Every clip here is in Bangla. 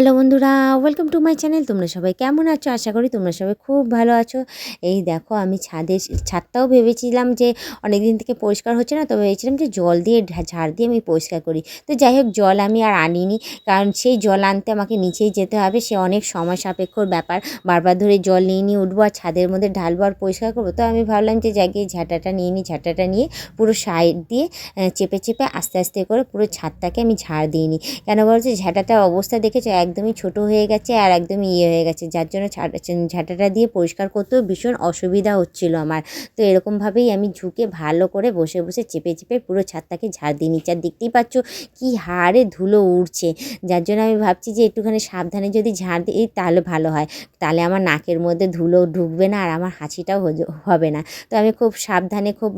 হ্যালো বন্ধুরা ওয়েলকাম টু মাই চ্যানেল তোমরা সবাই কেমন আছো? আশা করি তোমরা সবাই খুব ভালো আছো। এই দেখো, আমি ছাদে ছাদটাও ভেবেছিলাম যে অনেক দিন থেকে পরিষ্কার হচ্ছে না, তো ভেবেছিলাম যে জল দিয়ে, ঝাড় দিয়ে আমি পরিষ্কার করি। তো যাই হোক, জল আমি আর আনিনি, কারণ সেই জল আনতে আমাকে নিচেই যেতে হবে। সে অনেক সময় সাপেক্ষর ব্যাপার। বারবার ধরে জল নিয়ে নিয়ে উঠবো আর ছাদের মধ্যে ঢালবো আর পরিষ্কার করব। তো আমি ভাবলাম যে যাই গিয়ে ঝাঁটাটা নিয়ে নিই, ঝাঁটাটা নিয়ে পুরো সাইড দিয়ে, চেপে চেপে আস্তে আস্তে করে পুরো ছাদটাকে আমি ঝাড় দিয়ে নিই। কেন বলছে ঝাঁটাটার অবস্থা দেখেছ? একদমই ছোট হয়ে গেছে আর একদমই ইয়ে হয়ে গেছে। যার জন্য ঝাঁটা- ঝাঁটাটা দিয়ে পরিষ্কার করতেও ভীষণ অসুবিধা হচ্ছিল আমার। তো এরকমভাবেই আমি ঝুঁকে ভালো করে বসে বসে চেপে চেপে পুরো ছাদটাকে ঝাড় দিয়ে নিচ্ছি আর দেখতেই পাচ্ছ কি হারে ধুলো উড়ছে। যার জন্য আমি ভাবছি যে একটুখানি সাবধানে যদি ঝাড় দিই তাহলে ভালো হয়। তাহলে আমার নাকের মধ্যে ধুলো ঢুকবে না আর আমার হাঁচিটাও হজ- হবে না। তো আমি খুব সাবধানে, খুব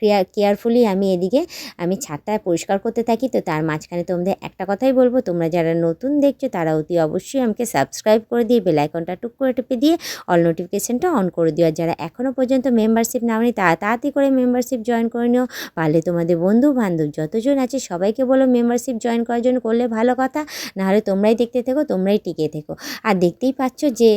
কেয়ার কেয়ারফুলি আমি এদিকে, আমি ছাদটা পরিষ্কার করতে থাকি। তো তার মাঝখানে তোমাদের একটা কথাই বলব। তোমরা যারা নতুন দেখছ তারা অতি অবশ্যই আমাকে সাবস্ক্রাইব করে দিয়ে বেল আইকনটা টুক করে টিপে দিয়ে অল নোটিফিকেশনটা অন করে দিও। আর যারা এখনও পর্যন্ত মেম্বারশিপ নাও নি তাড়াতাড়ি করে মেম্বারশিপ জয়েন করে নিও। পারলে তোমাদের বন্ধু বান্ধব যতজন আছে, সবাইকে বলো মেম্বারশিপ জয়েন করার জন্য করলে ভালো কথা। নাহলে তোমরাই দেখতে থেকো, তোমরাই টিকে থেকো। আর দেখতেই পাচ্ছ যে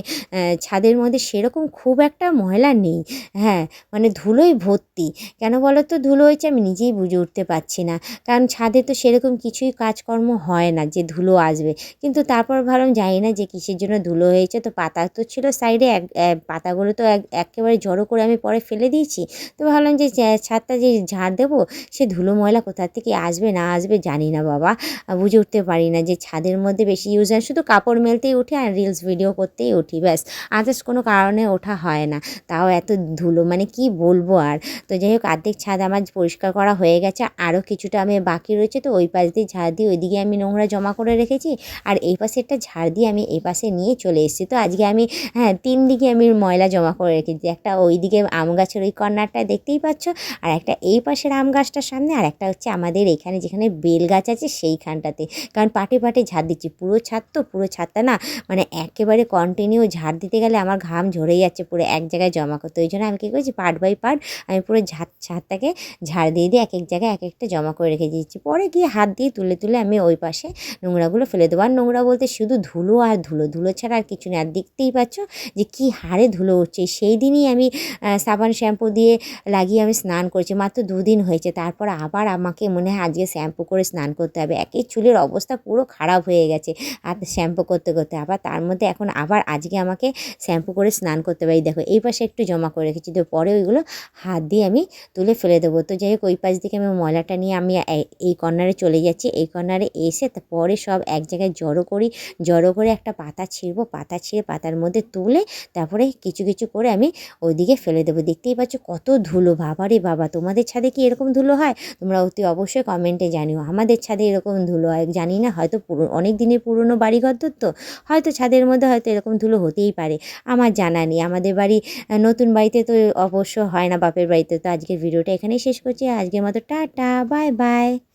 ছাদের মধ্যে সেরকম খুব একটা ময়লা নেই। হ্যাঁ মানে ধুলোই ভর্তি। কেন বলো তো ধুলো হয়েছে আমি নিজেই বুঝে উঠতে পারছি না। কারণ ছাদে তো সেরকম কিছুই কাজকর্ম হয় না যে ধুলো আসবে। কিন্তু তারপর ভাবলাম জানি না যে কিসের জন্য ধুলো হয়েছে। তো পাতা তো ছিল সাইডে, এক পাতাগুলো তো এক- একেবারে জড়ো করে আমি পরে ফেলে দিয়েছি। তো ভাবলাম যে ছাদটা যে ঝাড় দেবো, সে ধুলো ময়লা কোথা থেকে আসবে, না আসবে জানি না বাবা। বুঝে উঠতে পারি না যে ছাদের মধ্যে বেশি ইউজ হয় শুধু কাপড় মেলতেই উঠি আর রিলস ভিডিও করতেই উঠি, ব্যাস। আদার্স কোনো কারণে ওঠা হয় না। তাও এত ধুলো মানে কি বলব আর? তো যাই হোক আর্ধেক ছাদ আমার পরিষ্কার করা হয়ে গেছে। আরও কিছুটা আমি বাকি রয়েছে, তো ওই পাশ দিয়ে ঝাড় দিয়ে ওইদিকে আমি নোংরা জমা করে রেখেছি। আর এই পাশে একটা ঝাড় দিয়ে আমি এই পাশে নিয়ে চলে এসেছি। তো আজকে আমি হ্যাঁ তিন দিকে আমি ময়লা জমা করে রেখেছি। একটা ওই দিকে আম গাছের ওই কর্নারটা দেখতেই পাচ্ছ, আর একটা এই পাশের আম গাছটার সামনে, আর একটা হচ্ছে আমাদের এখানে যেখানে বেল গাছ আছে সেইখানটাতে। কারণ পাটে পাটে ঝাড় দিচ্ছি, পুরো ছাদ তো, পুরো ছাদটা না মানে একেবারে কন্টিনিউ ঝাড় দিতে গেলে আমার ঘাম ঝরে যাচ্ছে, পুরো এক জায়গায় জমা করতে। ওই জন্য আমি কী করেছি, পার্ট বাই পার্ট আমি পুরো ঝাড় ছাদটাকে ঝাড় দিয়ে দিয়ে এক এক জায়গায় এক একটা জমা করে রেখে দিয়েছি। পরে গিয়ে হাত দিয়ে তুলে তুলে আমি ওই পাশে নোংরাগুলো ফেলে দেবো। আর নোংরা বলতে শুধু ধুলো আর ধুলো। ধুলো ছাড়া আর কিছু নেই। আর দেখতেই পাচ্ছ যে কি হারে ধুলো উঠছে। সেই দিনই আমি সাবান, শ্যাম্পু দিয়ে লাগিয়ে আমি স্নান করেছি। মাত্র দুদিন হয়েছে। তারপর আবার আমাকে মনে হয় আজকে শ্যাম্পু করে স্নান করতে হবে। একই চুলের অবস্থা পুরো খারাপ হয়ে গেছে আর শ্যাম্পু করতে করতে। আবার তার মধ্যে এখন আবার আজকে আমাকে শ্যাম্পু করে স্নান করতে পারি দেখো, এই পাশে একটু জমা করে রেখেছি। তো পরে ওইগুলো হাত দিয়ে আমি তুলে ফেলে দেবো। তো যাই হোক, ওই পাশ থেকে আমি ময়লাটা নিয়ে আমি এই কর্নারে চলে যাচ্ছি। এই কর্নারে এসে তারপরে সব এক জায়গায় জড়ো করি, জড়ো করে একটা পাতা ছিঁড়বো, পাতা ছিঁড়ে পাতার মধ্যে তুলে তারপরে কিছু কিছু করে আমি ওইদিকে ফেলে দেবো। দেখতেই পাচ্ছ কত ধুলো, বাবারে বাবা! তোমাদের ছাদে কি এরকম ধুলো হয়? তোমরা অতি অবশ্যই কমেন্টে জানিও। আমাদের ছাদে এরকম ধুলো হয়, জানি না, হয়তো অনেক দিনের পুরনো বাড়িঘর তো হয়তো ছাদের মধ্যে হয়তো এরকম ধুলো হতেই পারে। আমার জানা নেই, আমাদের বাড়ি নতুন বাড়িতে তো অবশ্য হয় না, বাপের বাড়িতে। তো আজকের ভিডিওটা এখানেই শেষ করছি। আজকের মতো টাটা, বাই বাই।